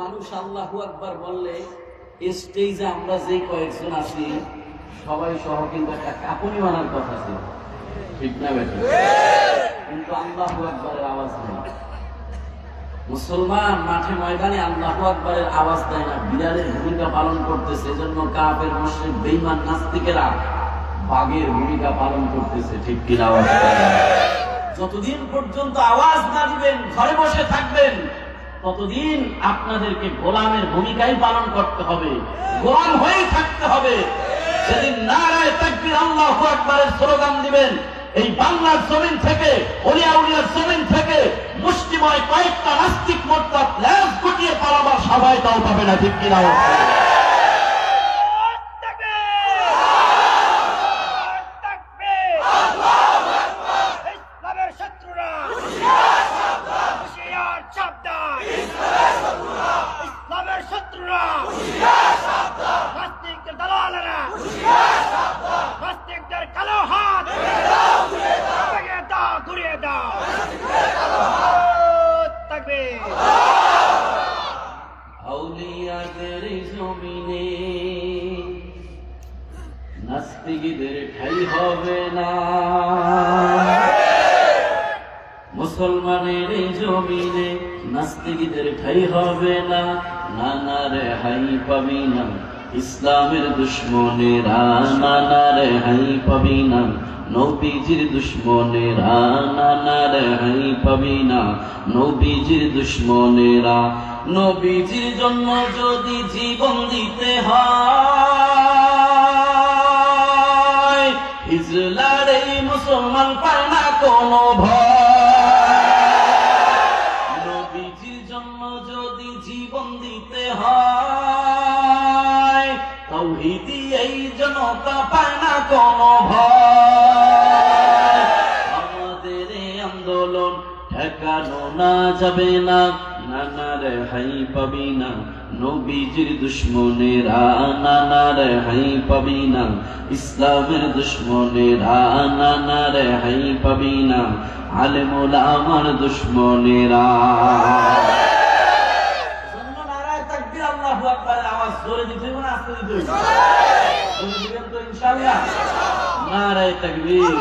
মানুষ আল্লাহ আকবার বললে স্টেজে আমরা যে কয়েকজন আছি সবাই সহ কিন্তু একটা কাপুনি মানার কথা ছিল। ঠিক না বেটা? কিন্তু আল্লাহ আকবরের আওয়াজ নেই। মুসলমান মাঠে ময়দানে আল্লাহ আকবরের আওয়াজ দেয় না। বিড়ালের ভূমিকা পালন করতেছে এজন্য কাপের মুসলিম বেইমান নাস্তিকেরা বাঘের ভূমিকা পালন করতেছে। ঠিক কিনা আওয়াজ যতদিন পর্যন্ত আওয়াজ না দিবেন ঘরে বসে থাকবেন ততদিন আপনাদেরকে গোলামের ভূমিকাই পালন করতে হবে। গোলাম হয়েই থাকতে হবে। সেদিন নারায় তাকবির আল্লাহ একবারের স্লোগান দিবেন। এই বাংলার জমিন থেকে ওলিয়া উলিয়ার জমিন থেকে মুষ্টিময় কয়েকটা নাস্তিক মোর্চার ল্যাস গুটিয়ে পালাবার সবাই তাও পাবে না, ঠিক কিনা? দাও থাকবে। আউলিয়াদের জমিনে নাস্তিকদের ঠাই হবে না। মুসলমানের জমিনে নাস্তিকদের ঠাই হবে না। নানা রে হাই পাবি না ইসলামের দুশ্মনেরা নানা রে হাই পাবি না নবীজির দুশ্মনেরা নানা রে হাই পাবি না। নবীজির দুশ্মনেরা নবীজির জন্য যদি জীবন দিতে হয়, হিজলার এই মুসলমান পায় না কোনো ভয়। নবীজির যদি জীবন দিতে জনতা পায় না কোনো ভয়। ঠেকানো না যাবে না। নানা রে হাই পাবি না। নবীজির দুশ্মনেরা নানা রে হাই পাবি না। ইসলামের দুশ্মনেরা নানা রে হাই পাবি না। আলেমুল আমার দুশ্মনেরা। নারায় তাকবীর।